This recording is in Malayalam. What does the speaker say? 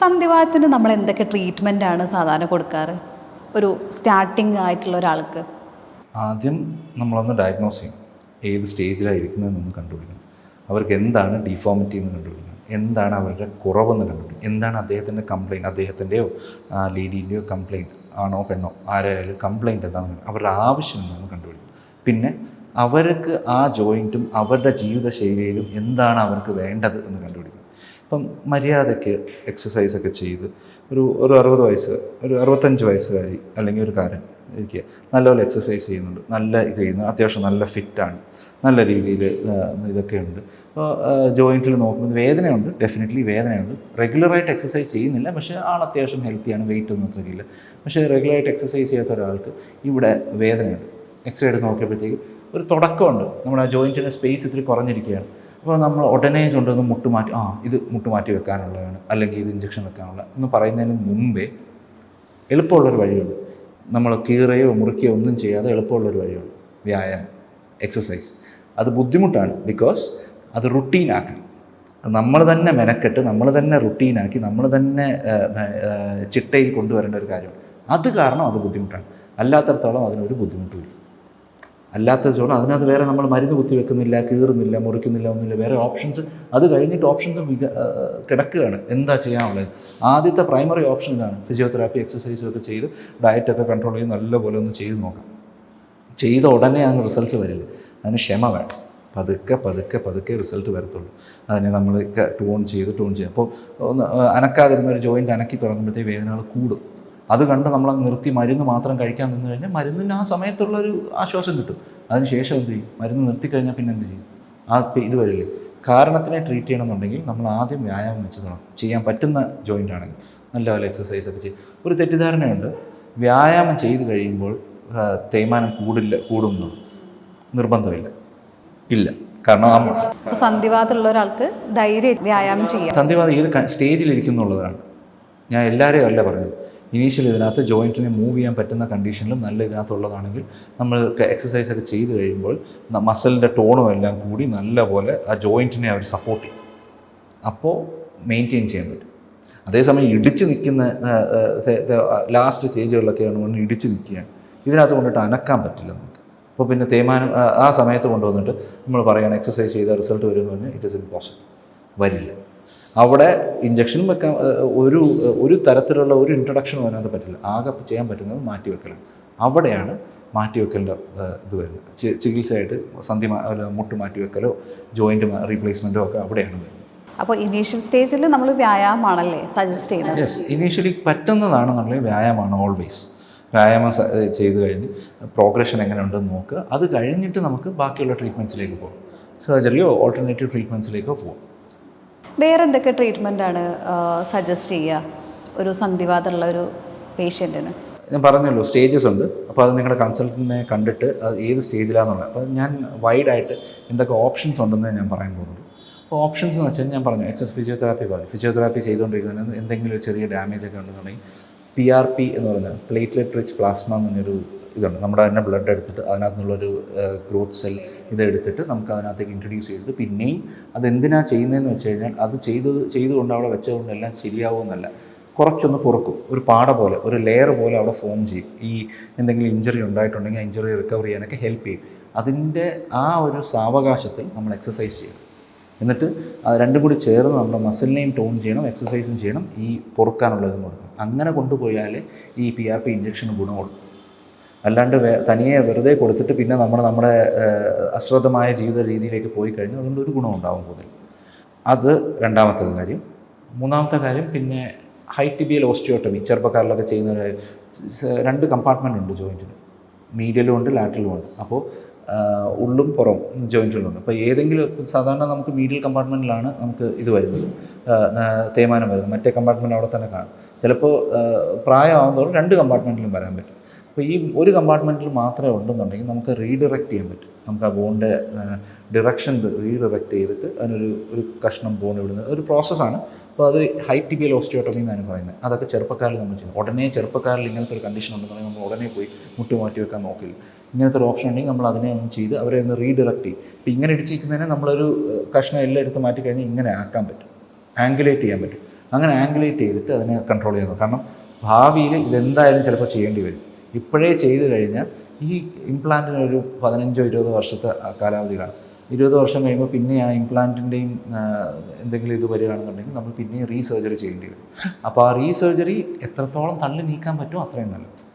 സന്ധിവാതത്തിന് നമ്മൾ എന്തൊക്കെ ട്രീറ്റ്മെന്റ് ആണ് സാധാരണ കൊടുക്കാറ്? ഒരു സ്റ്റാർട്ടിംഗ് ആയിട്ടുള്ള ഒരാൾക്ക്. ആദ്യം നമ്മളൊന്ന് ഡയഗ്നോസ് ചെയ്യും ഏത് സ്റ്റേജിലാണ് ഇരിക്കുന്നതെന്നൊന്ന് കണ്ടുപിടിക്കണം. അവർക്ക് എന്താണ് ഡിഫോമിറ്റി എന്ന് കണ്ടുപിടിക്കണം. എന്താണ് അവരുടെ കുറവെന്ന് കണ്ടുപിടിക്കും എന്താണ് അദ്ദേഹത്തിന്റെ കംപ്ലയിന്റ് അദ്ദേഹത്തിന്റെയോ ലേഡീന്റെയോ കംപ്ലയിന്റ് ആണോ പെണ്ണോ? ആരായാലും കംപ്ലയിന്റ് എന്താണെന്ന് അവരുടെ ആവശ്യം എന്താണെന്ന് കണ്ടുപിടിക്കും പിന്നെ അവർക്ക് ആ ജോയിന്റും അവരുടെ ജീവിതശൈലിയിലും എന്താണ് അവർക്ക് വേണ്ടത് എന്ന് കണ്ടുപിടിക്കണം. ഇപ്പം മര്യാദയ്ക്ക് എക്സസൈസ് ഒക്കെ ചെയ്ത് ഒരു ഒരു അറുപത് വയസ്സ് ഒരു അറുപത്തഞ്ച് വയസ്സുകാരി അല്ലെങ്കിൽ ഒരു കാരൻ ഇരിക്കുക നല്ലപോലെ എക്സസൈസ് ചെയ്യുന്നുണ്ട്. നല്ല ഇത് ചെയ്യുന്നു. അത്യാവശ്യം നല്ല ഫിറ്റാണ് നല്ല രീതിയിൽ ഇതൊക്കെ ഉണ്ട്. അപ്പോൾ ജോയിന്റിൽ നോക്കുമ്പോൾ വേദനയുണ്ട്. ഡെഫിനറ്റ്ലി വേദനയുണ്ട്. റെഗുലറായിട്ട് എക്സസൈസ് ചെയ്യുന്നില്ല. പക്ഷേ ആൾ അത്യാവശ്യം ഹെൽത്തിയാണ് വെയിറ്റ് ഒന്നും അത്രയ്ക്കില്ല പക്ഷേ റെഗുലറായിട്ട് എക്സസൈസ് ചെയ്യാത്ത ഒരാൾക്ക് ഇവിടെ വേദനയുണ്ട്. എക്സ്റേ എടുത്ത് നോക്കിയപ്പോഴത്തേക്ക് ഒരു തുടക്കമുണ്ട്. നമ്മുടെ ആ ജോയിന്റിന്റെ സ്പേസ് ഇത്തിരി കുറഞ്ഞിരിക്കുകയാണ്. അപ്പോൾ നമ്മൾ ഉടനെ കൊണ്ടുവന്ന് മുട്ട് മാറ്റി ആ ഇത് മുട്ട് മാറ്റി വെക്കാനുള്ളതാണ് അല്ലെങ്കിൽ ഇത് ഇഞ്ചക്ഷൻ വെക്കാനുള്ള എന്ന് പറയുന്നതിന് മുമ്പേ എളുപ്പമുള്ളൊരു വഴിയുണ്ട്. നമ്മൾ കീറയോ മുറിക്കുകയോ ഒന്നും ചെയ്യാതെ എളുപ്പമുള്ളൊരു വഴിയുണ്ട്. വ്യായാമം എക്സസൈസ് അത് ബുദ്ധിമുട്ടാണ് ബിക്കോസ് അത് റുട്ടീനാക്കണം നമ്മൾ തന്നെ മെനക്കെട്ട് നമ്മൾ തന്നെ റുട്ടീനാക്കി നമ്മൾ തന്നെ ചിട്ടയിൽ കൊണ്ടുവരേണ്ട ഒരു കാര്യമാണ്. അത് കാരണം അത് ബുദ്ധിമുട്ടാണ്. അല്ലാത്തടത്തോളം അതിനൊരു ബുദ്ധിമുട്ടുമില്ല. അല്ലാത്തതോളം അതിനകത്ത് വേറെ നമ്മൾ മരുന്ന് കുത്തി വെക്കുന്നില്ല കീറുന്നില്ല മുറിക്കുന്നില്ല ഒന്നുമില്ല. വേറെ ഓപ്ഷൻസ് അത് കഴിഞ്ഞിട്ട് ഓപ്ഷൻസ് മിക കിടക്കുകയാണ്. എന്താ ചെയ്യാനുള്ളത്? ആദ്യത്തെ പ്രൈമറി ഓപ്ഷൻ ഇതാണ്. ഫിസിയോതെറാപ്പി എക്സസൈസും ഒക്കെ ചെയ്ത് ഡയറ്റൊക്കെ കൺട്രോൾ ചെയ്ത് നല്ലപോലെ ഒന്ന് ചെയ്ത് നോക്കാം. ചെയ്ത ഉടനെ അതിന് റിസൾട്ട്സ് വരില്ല? അതിന് ക്ഷമ വേണം. പതുക്കെ പതുക്കെ പതുക്കെ റിസൾട്ട് വരത്തുള്ളൂ. അതിനെ നമ്മൾ ട്യൂൺ ചെയ്ത് ട്യൂൺ ചെയ്ത് അപ്പോൾ ഒന്ന് അനക്കാതിരുന്ന ഒരു ജോയിന്റ് അനക്കി തുടങ്ങുമ്പോഴത്തേക്ക് വേദനകൾ കൂടും. അത് കണ്ട് നമ്മൾ നിർത്തി മരുന്ന് മാത്രം കഴിക്കാൻ നിന്ന് കഴിഞ്ഞാൽ മരുന്നിന് ആ സമയത്തുള്ള ഒരു ആശ്വാസം കിട്ടും. അതിനുശേഷം എന്ത് ചെയ്യും? മരുന്ന് നിർത്തി കഴിഞ്ഞാൽ പിന്നെ എന്ത് ചെയ്യും? ആ ഇത് വരില്ലേ? കാരണത്തിനെ ട്രീറ്റ് ചെയ്യണമെന്നുണ്ടെങ്കിൽ നമ്മൾ ആദ്യം വ്യായാമം വെച്ച് തുടങ്ങും. ചെയ്യാൻ പറ്റുന്ന ജോയിന്റ് ആണെങ്കിൽ. നല്ല പോലെ എക്സസൈസ് ഒക്കെ ചെയ്യും. ഒരു തെറ്റിദ്ധാരണയുണ്ട്. വ്യായാമം ചെയ്ത് കഴിയുമ്പോൾ തേയ്മാനം കൂടില്ല കൂടുന്നു നിർബന്ധമില്ല. ഇല്ല. കാരണം സന്ധിവാദമുള്ള ഒരാൾക്ക് ധൈര്യം വ്യായാമം ചെയ്യാം. സന്ധിവാദം ഏത് സ്റ്റേജിലിരിക്കുന്നുള്ളതാണ് ഞാൻ എല്ലാവരെയും അല്ല പറഞ്ഞത്. ഇനീഷ്യൽ ഇതിനകത്ത് ജോയിന്റിനെ മൂവ് ചെയ്യാൻ പറ്റുന്ന കണ്ടീഷനിലും നല്ല ഇതിനകത്തുള്ളതാണെങ്കിൽ നമ്മൾ എക്സസൈസ് ഒക്കെ ചെയ്ത് കഴിയുമ്പോൾ മസിലിന്റെ ടോണും എല്ലാം കൂടി നല്ലപോലെ ആ ജോയിന്റിനെ അവർ സപ്പോർട്ട് ചെയ്യും. അപ്പോൾ മെയിന്റെയിൻ ചെയ്യാൻ പറ്റും. അതേസമയം ഇടിച്ച് നിൽക്കുന്ന ലാസ്റ്റ് സ്റ്റേജുകളിലൊക്കെയാണ് കൊണ്ട് ഇടിച്ച് നിൽക്കുകയാണ്. ഇതിനകത്ത് കൊണ്ടിട്ട് അനക്കാൻ പറ്റില്ല നമുക്ക്. അപ്പോൾ പിന്നെ തേയ്മാനം ആ, സമയത്ത് കൊണ്ടുവന്നിട്ട് നമ്മൾ പറയുകയാണ് എക്സസൈസ് ചെയ്താൽ റിസൾട്ട് വരുമെന്ന് പറഞ്ഞാൽ ഇറ്റ് ഇസ് ഇമ്പോസിബിൾ വരില്ല. അവിടെ ഇഞ്ചക്ഷനും വെക്കാൻ ഒരു ഒരു തരത്തിലുള്ള ഒരു ഇൻട്രൊഡക്ഷൻ വരാതെ പറ്റില്ല. ആകെ ചെയ്യാൻ പറ്റുന്നത് മാറ്റിവെക്കലാണ്. അവിടെയാണ് മാറ്റിവെക്കലിന്റെ ഇത് വരുന്നത്. ചികിത്സയായിട്ട് സന്ധി മുട്ട് മാറ്റിവെക്കലോ ജോയിന്റ് റീപ്ലേസ്മെന്റോ ഒക്കെ അവിടെയാണ് വരുന്നത്. അപ്പോൾ ഇനീഷ്യൽ സ്റ്റേജിൽ നമ്മൾ വ്യായാമമാണല്ലേ സജസ്റ്റ് ചെയ്യുന്നത്? യെസ് ഇനീഷ്യലി നമ്മൾ വ്യായാമമാണ് ഓൾവേസ് വ്യായാമം ചെയ്തു കഴിഞ്ഞ് പ്രോഗ്രഷൻ എങ്ങനെ ഉണ്ടെന്ന് നോക്കുക. അത് കഴിഞ്ഞിട്ട് നമുക്ക് ബാക്കിയുള്ള ട്രീറ്റ്മെന്റ്സിലേക്ക് പോകാം. സർജറിയോ ഓൾട്ടർനേറ്റീവ് ട്രീറ്റ്മെന്റ്സിലേക്കോ പോകും. വേറെ എന്തൊക്കെ ട്രീറ്റ്മെന്റ് ആണ് സജസ്റ്റ് ചെയ്യുക ഒരു സന്ധിവാദമുള്ള ഒരു പേഷ്യന്റിന് ഞാൻ പറഞ്ഞല്ലോ സ്റ്റേജസ് ഉണ്ട്. അപ്പോൾ അത് നിങ്ങളുടെ കൺസൾട്ടന്റിനെ കണ്ടിട്ട് അത് ഏത് സ്റ്റേജിലാണെന്നുള്ളത് അപ്പോൾ ഞാൻ വൈഡായിട്ട് എന്തൊക്കെ ഓപ്ഷൻസ് ഉണ്ടെന്ന് ഞാൻ പറയാൻ പോകുന്നത്. അപ്പോൾ ഓപ്ഷൻസ് എന്ന് വെച്ചാൽ ഞാൻ പറഞ്ഞു എക്സസ് ഫിസിയോതെറാപ്പി പറഞ്ഞു ഫിസിയോതെറാപ്പി ചെയ്തുകൊണ്ടിരിക്കുന്നതിന് എന്തെങ്കിലും ചെറിയ ഡാമേജ് ഒക്കെ ഉണ്ടെന്നുണ്ടെങ്കിൽ പി ആർ പി എന്ന് പറഞ്ഞാൽ പ്ലേറ്റ്ലെറ്റ് റിച്ച് പ്ലാസ്മ എന്ന് പറഞ്ഞൊരു ഇതുണ്ട്. നമ്മുടെ തന്നെ ബ്ലഡ് എടുത്തിട്ട് അതിനകത്തുനിന്നുള്ളൊരു ഗ്രോത്ത് സെൽ ഇതെടുത്തിട്ട് നമുക്ക് അതിനകത്തേക്ക് ഇൻട്രൊഡ്യൂസ് ചെയ്തത് പിന്നെയും അതെന്തിനാണ് ചെയ്യുന്നതെന്ന് വെച്ച് കഴിഞ്ഞാൽ അത് ചെയ്തത് ചെയ്തുകൊണ്ട് അവിടെ വെച്ചതുകൊണ്ട് എല്ലാം ശരിയാവുമെന്നല്ല. കുറച്ചൊന്ന് പുറക്കും. ഒരു പാട പോലെ ഒരു ലെയർ പോലെ അവിടെ ഫോം ചെയ്യും. ഈ എന്തെങ്കിലും ഇഞ്ചറി ഉണ്ടായിട്ടുണ്ടെങ്കിൽ ആ ഇഞ്ചറി റിക്കവർ ചെയ്യാനൊക്കെ ഹെൽപ്പ് ചെയ്യും. അതിന്റെ ആ ഒരു സാവകാശത്തിൽ നമ്മൾ എക്സസൈസ് ചെയ്യണം. എന്നിട്ട് രണ്ടും കൂടി ചേർന്ന് നമ്മുടെ മസിലിനെയും ടോൺ ചെയ്യണം എക്സസൈസും ചെയ്യണം ഈ പൊറുക്കാനുള്ളതും കൊടുക്കണം. അങ്ങനെ കൊണ്ടുപോയാലേ ഈ പി ആർ പി ഇഞ്ചക്ഷന് ഗുണമുള്ളൂ. അല്ലാണ്ട് തനിയെ വെറുതെ കൊടുത്തിട്ട് പിന്നെ നമ്മൾ നമ്മുടെ അശ്രദ്ധമായ ജീവിത രീതിയിലേക്ക് പോയി കഴിഞ്ഞാൽ അതുകൊണ്ട് ഒരു ഗുണം ഉണ്ടാവും പോകുന്നില്ല അത് രണ്ടാമത്തെ കാര്യം. മൂന്നാമത്തെ കാര്യം പിന്നെ ഹൈറ്റിബിയൽ ഓസ്റ്റിയോട്ടമി ചെറുപ്പക്കാരിലൊക്കെ ചെയ്യുന്ന രണ്ട് കമ്പാർട്ട്മെന്റ് ഉണ്ട് ജോയിന്റിന് മീഡിയലും ഉണ്ട് ലാറ്ററലും ഉണ്ട്. അപ്പോൾ ഉള്ളും പുറം ജോയിന്റുകളുണ്ട് അപ്പോൾ ഏതെങ്കിലും സാധാരണ നമുക്ക് മീഡിയൽ കമ്പാർട്ട്മെന്റിലാണ് നമുക്ക് ഇത് വരുന്നത്. തേയ്മാനം വരുന്നത്. മറ്റേ കമ്പാർട്ട്മെന്റ് അവിടെ തന്നെ കാണും. ചിലപ്പോൾ പ്രായമാകുന്നതോറും രണ്ട് കമ്പാർട്ട്മെന്റിലും വരാൻ പറ്റും. അപ്പോൾ ഈ ഒരു കമ്പാർട്ട്മെന്റിൽ മാത്രമേ ഉണ്ടെന്നുണ്ടെങ്കിൽ നമുക്ക് റീഡിറക്റ്റ് ചെയ്യാൻ പറ്റും. നമുക്ക് ആ ബോണിന്റെ ഡിറക്ഷൻ റീഡിറക്റ്റ് ചെയ്തിട്ട് അതിനൊരു ഒരു കഷ്ണം ബോൺ ഇവിടുന്ന് ഒരു പ്രോസസ്സാണ് അപ്പോൾ അത് ഹൈറ്റിബിയൽ ഓസ്റ്റിയോട്ടമി എന്നാണ് പറയുന്നത്. അതൊക്കെ ചെറുപ്പക്കാരിൽ നമ്മൾ ചെയ്യുന്നത് ഉടനെ ചെറുപ്പക്കാരിൽ ഇങ്ങനത്തെ ഒരു കണ്ടീഷൻ ഉണ്ടെന്നുണ്ടെങ്കിൽ നമ്മൾ ഉടനെ പോയി മുട്ട് മാറ്റി വെക്കാൻ നോക്കില്ല. ഇങ്ങനത്തെ ഒരു ഓപ്ഷൻ ഉണ്ടെങ്കിൽ നമ്മൾ അതിനെ ഒന്ന് ചെയ്ത് അവരെ ഒന്ന് റീഡിറക്റ്റ് ചെയ്യും. ഇപ്പോൾ ഇങ്ങനെ ഇടിച്ചിരിക്കുന്നതിനെ നമ്മളൊരു കഷ്ണം എല്ലാം എടുത്ത് മാറ്റി കഴിഞ്ഞാൽ ഇങ്ങനെ ആക്കാൻ പറ്റും. ആംഗുലേറ്റ് ചെയ്യാൻ പറ്റും. അങ്ങനെ ആംഗുലേറ്റ് ചെയ്തിട്ട് അതിനെ കൺട്രോൾ ചെയ്യാൻ കാരണം ഭാവിയിൽ ഇതെന്തായാലും ചിലപ്പോൾ ചെയ്യേണ്ടി വരും. ഇപ്പോഴേ ചെയ്തു കഴിഞ്ഞാൽ ഈ ഇംപ്ലാന്റിന് ഒരു പതിനഞ്ചോ ഇരുപതോ വർഷത്തെ കാലാവധി കാണും ഇരുപത് വർഷം കഴിയുമ്പോൾ പിന്നെ ആ ഇംപ്ലാന്റിന്റെയും എന്തെങ്കിലും ഇത് വരികയാണെന്നുണ്ടെങ്കിൽ നമ്മൾ പിന്നെയും റീസർജറി ചെയ്യേണ്ടി വരും. അപ്പോൾ ആ റീസർജറി എത്രത്തോളം തള്ളി നീക്കാൻ പറ്റുമോ അത്രയും നല്ലത്.